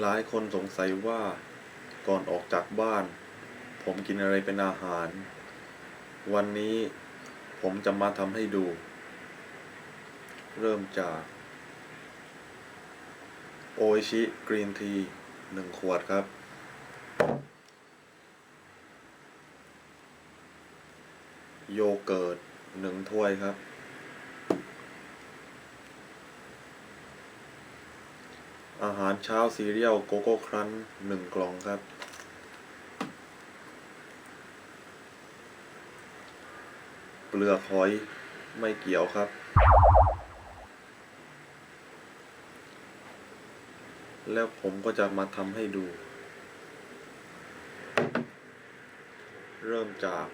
หลายคนสงสัยว่าก่อนออกจากบ้าน ผมกินอะไรเป็นอาหาร วันนี้ผมจะมาทำให้ดู เริ่มจาก โอชิกรีนทีหนึ่งขวดครับ โยเกิร์ตหนึ่งถ้วยครับ อาหารเช้าซีเรียลโกโก้ครันหนึ่งกล่องครับ เปลือกหอยไม่เกี่ยวครับ แล้วผมก็จะมาทำให้ดู เริ่มจาก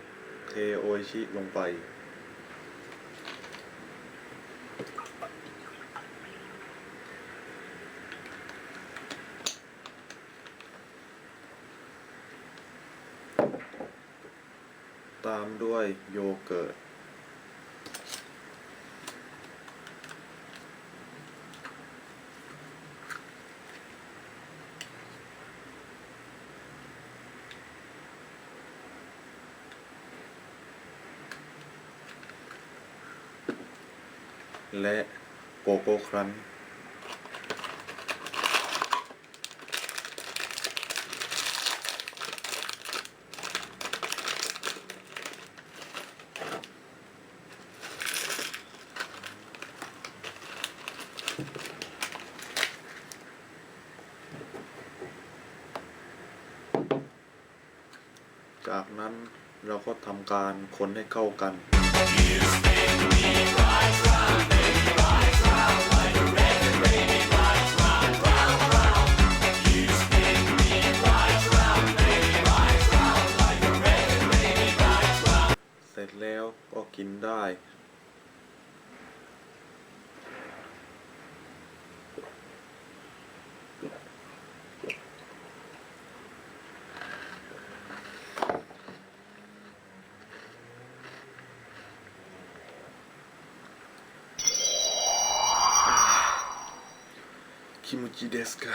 เทโอชิลงไป ตามด้วยโยเกิร์ต และโกโก้ครันช์ จากนั้นเราก็ทำการคนให้เข้ากันเสร็จแล้วก็กินได้ キムチですか？